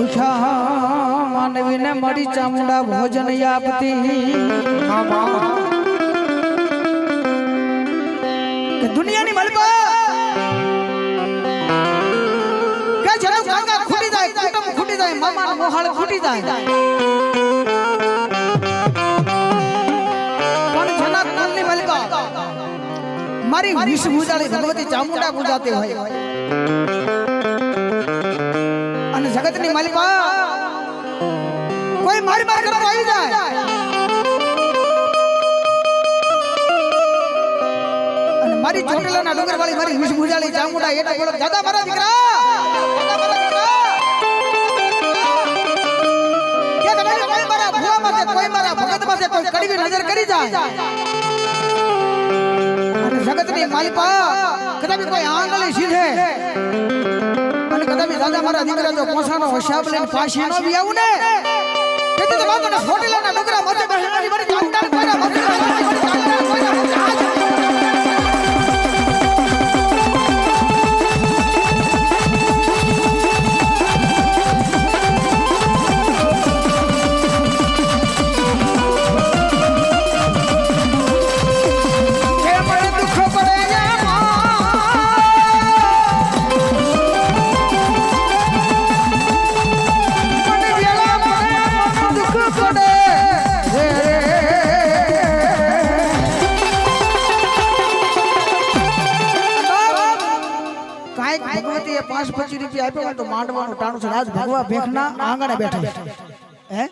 ભૂખ્યા માનવીને મળી ચામુંડા ભોજન આપતી. દુનિયાની મલબા. કે જરા કાકા ખૂટી જાય, કુટુંબ ખૂટી જાય મામા મોહાળ ખૂટી જાય. મારી વિષ ભૂજાળી ભગવતી ચામુંડા ગુજાતી હોય. અને મલપા કોઈ મારી માર કરવા આવી જાય. અને મારી ચોટલાના ડુંગર વાળી મારી વિશ ભુજાલી ચામુંડા એટલે બોલો દાદા મારા દીકરા! દાદા મારા દીકરા! કે કદાચ કોઈ મારા ભુવા માટે કોઈ મારા ભગત માટે કોઈ કડવી કદાચ કોઈ આંગળી સીધે. અને કદાચ દાદા મારા દીકરા જો પોસાનો હિસાબ લઈને પાછી નો બી આવું ને. તેથી તો બાપુને હોટેલના ડુંગરા મધ્ય બેસવાની મારી મધ્ય બેસવાની મારી ટાણું છે. આજ ભગવા ભેખના આંગણે બેઠા હે?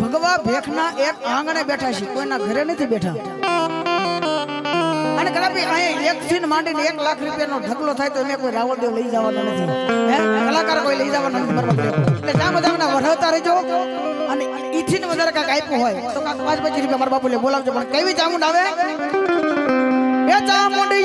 ભગવા ભેખના એક આંગણે બેઠા છે. કોઈના ઘરે નથી બેઠા. અને કદાપી અહીંયા એક થી માંડીને એક લાખ રૂપિયાનો ઢગલો થાય તો મેં કોઈ રાવણદેવ લઈ જવાના નથી. હે? કલાકાર કોઈ લઈ જવાના નથી એટલે જ્યાં બધા વરહતા રહેજો. અને ઈથી વધારે કાંઈક આપ્યું હોય તો કાંઈક પાંચ પચીસ રૂપિયા મારા બાપુને બોલાવજો. પણ કેવી ચામુંડ આવે? એ ચામુંડિયા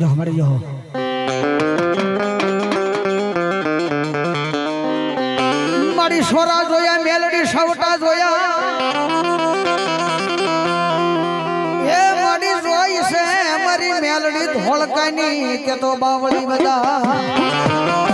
જો હમારે જો મારી સોરા જોયા મેલડી સવટા જોયા એ મારી જોઈ છે મારી મેલડી ધોળકાની કે તો બાવળી બધા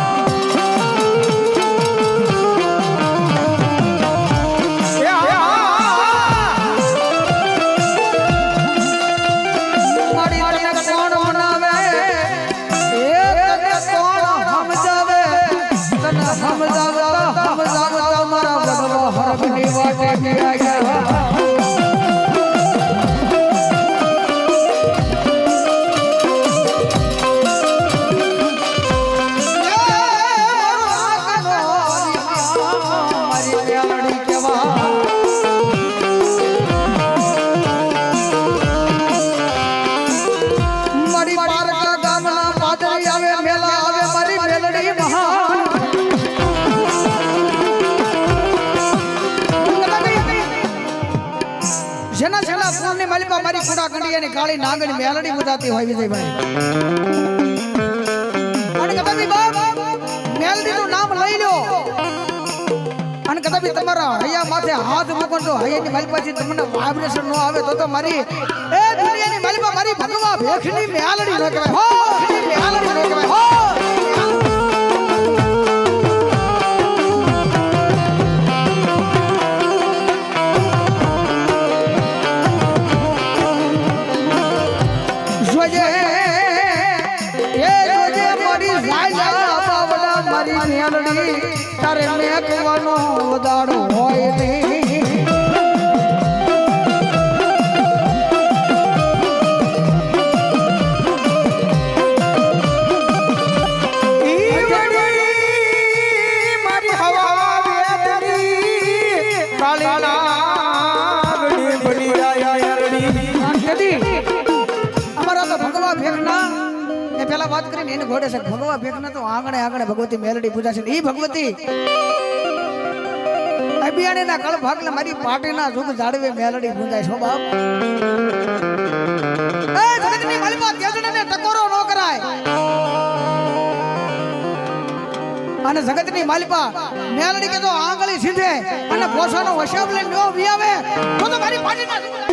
જેના જેના ફૂલની મલમાં મારી પૂરા ગંડી અને કાળી નાગણ મેલડી બતાતી હોય વિજયભાઈ. મેલડી તો કદાપી તમારા હૈયા માથે હાથ મૂકો તો હૈયાની પછી તમને વાઇબ્રેશન ન આવે તો તો મારી એ દુનિયાની માલિકા મારી ભગવા ભેખની મેલડી ન કહેવાય હો મેલડી ન હો મારી મેલડી તારે મેકવાનો વદાડો હોય નહીં. અમારા તો ભગવાન ભેગના એ પેલા વાત કરીને એને ઘોડે છે. ભગવા ભેગના તો આંગણે આંગણે ભગવતી મેલડી પૂજા છે. ઈ ભગવતી અભિયાણીના કળ ભાગલે મારી પાટીના જુગ જાળવે મેલડી પૂજાય છો બાપ. એ ત્યજણને ટકોરો ન અને માલિકા મેલડી કે તો આંગળી સીધે અને પોસાનો વશાબ લઈને નો વિયાવે. તો મારી પાટીના મારી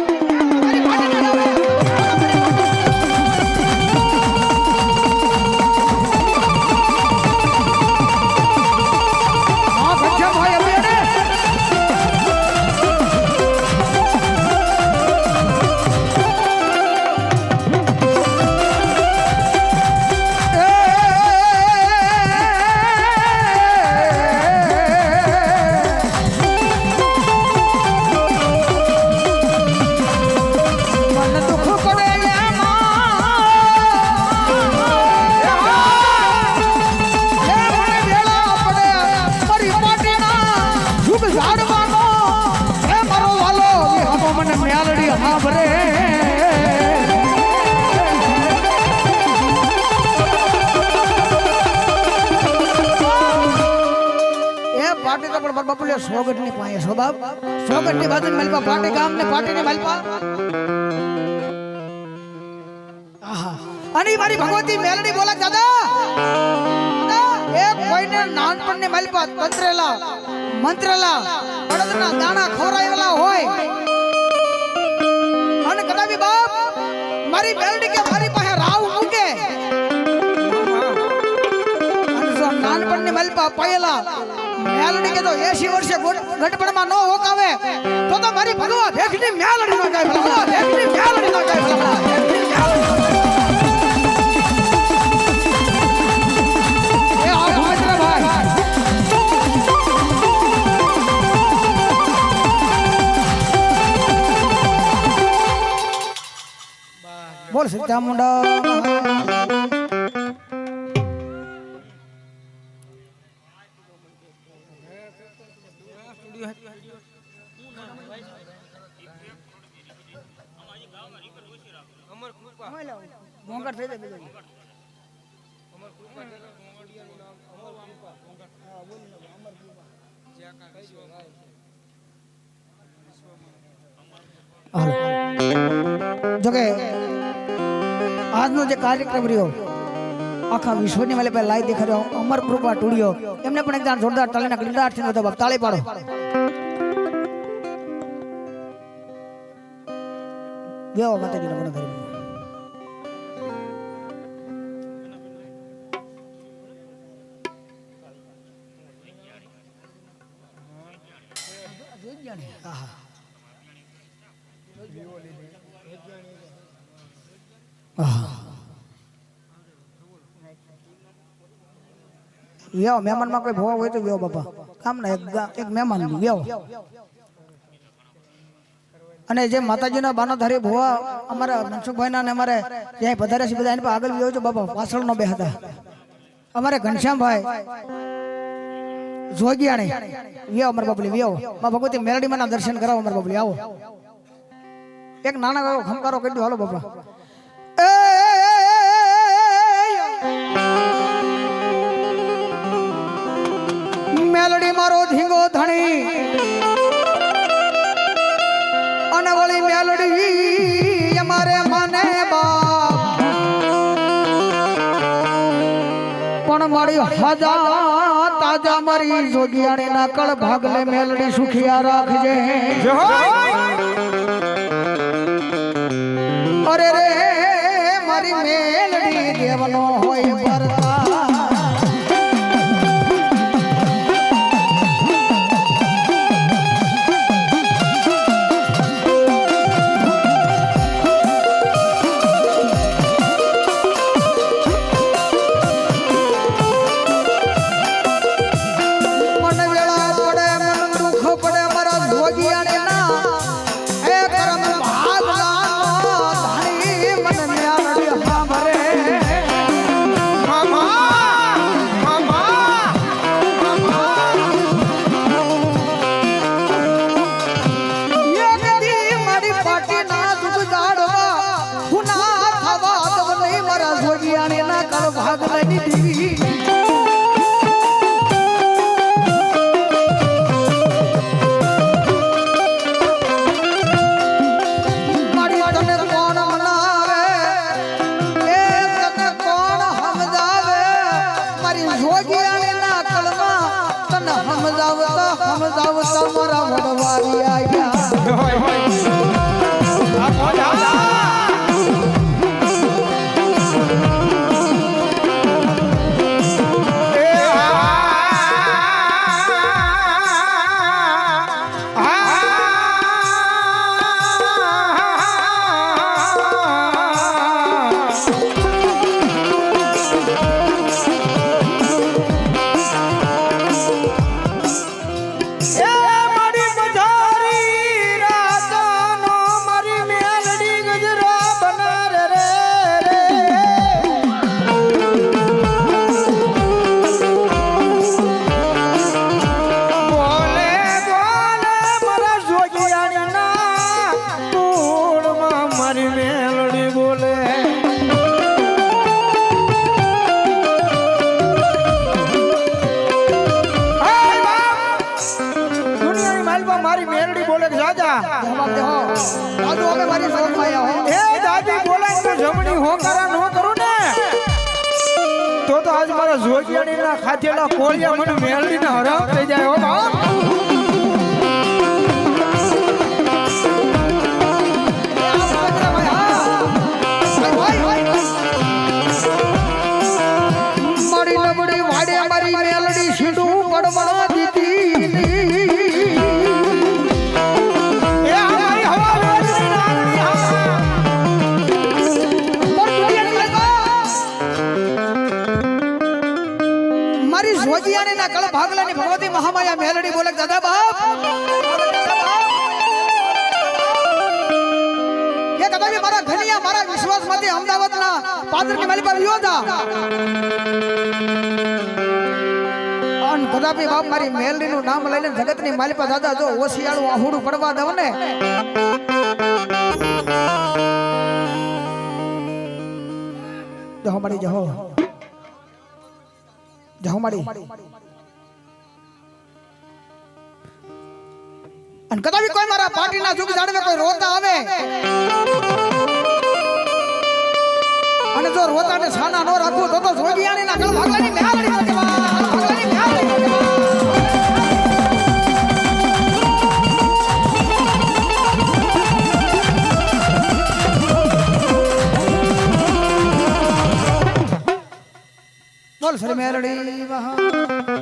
પાટી તો પણ બાપુ સોગટની પાએ સો બાપ. સોગટની બાજુ મલપા પાટી ગામ ને પાટી ને મલપા. આહા. અને મારી ભગવતી મેલડી બોલા દાદા દાદા, એ નાનપણ ને મલપા તંત્રેલા મંત્રેલા અડદના દાણા ખવરાયેલા હોય. અને કદાપી બાપ મારી મેલડી કે મારી પાસે રાવ મૂકે. નાનપણ ને મલપા પાયેલા મેલડી કે તો 80 વર્ષે ગોટ- ગટપણમાં ન હોકાવે, તો તો મારી ભગવા ભેખની મેલડી નો જાય ભલા ભેખની મેલડી નો જાય ભલા બોલ સીતા મુંડા જોકે આજનો જે કાર્યક્રમ રહ્યો, આખા વિશ્વની વાલે પહેલા લાઈ દેખાડ્યો અમર કૃપા ટુડિયો એમને પણ એકદમ જોરદાર તાલીના ગીરદાર છે બધા તાળી પાડો. બેવો માતાજીના ગુણ કરી વ્યો મહેમાનમાં કોઈ ભોવા હોય તો વ્યો બાપા. કામ ના, એક મહેમાન વ્યો અને જે માતાજીના બાનાધારી ભોવા, અમારા મનસુખભાઈના ને અમારે જ્યાં પધારે છે, બધા એની પાસે આગળ વ્યો છો, બાપા. પાછળ નો બે હતા. અમારે ઘનશ્યામભાઈ, જોગિયાણી. વ્યો અમારા બાપલી વ્યો માં ભગવતી મેરડીમાં દર્શન કરાવો, અમારા બાપલી આવો. એક નાના એવો ખમકારો કરી દો હાલો બાપા. એ મેલડી મારો ધીંગો ધણી. અને વળી મેલડી અમારે મને બાપ. પણ મારી હજા તાજા મારી જોગિયાણી ના કળ ભાગલે મેલડી સુખિયા રાખજે. அறிவி તો તો આજ મારા જોગિયાણી ના ખાધેલા કોળિયા મને મેલડી ને હરામ થઈ જાય હો બાપ. ભાગલાની ભગવતી મહામાયા મેલડી બોલે દાદા બાપ કે કદાચ મારા ધનિયા મારા વિશ્વાસમાંથી અમદાવાદના પાદરની માલી પર હતા અન કદાપી બાપ મારી મેલડીનું નામ લઈને જગતની માલી પર દાદા જો ઓશિયાળું આહુડું પડવા દઉં ને અને કદાચ કોઈ મારા પાર્ટીના જુગ જાણવે કોઈ રોતા આવે. અને જો રોતાને છાના નો રાખવું તો તો જોગિયાણી ના કળ ભાગલાની મેહાલડી નોજવા ભાગલાની મેહાલડી નોજવા બોલ સર મેરડી વાહ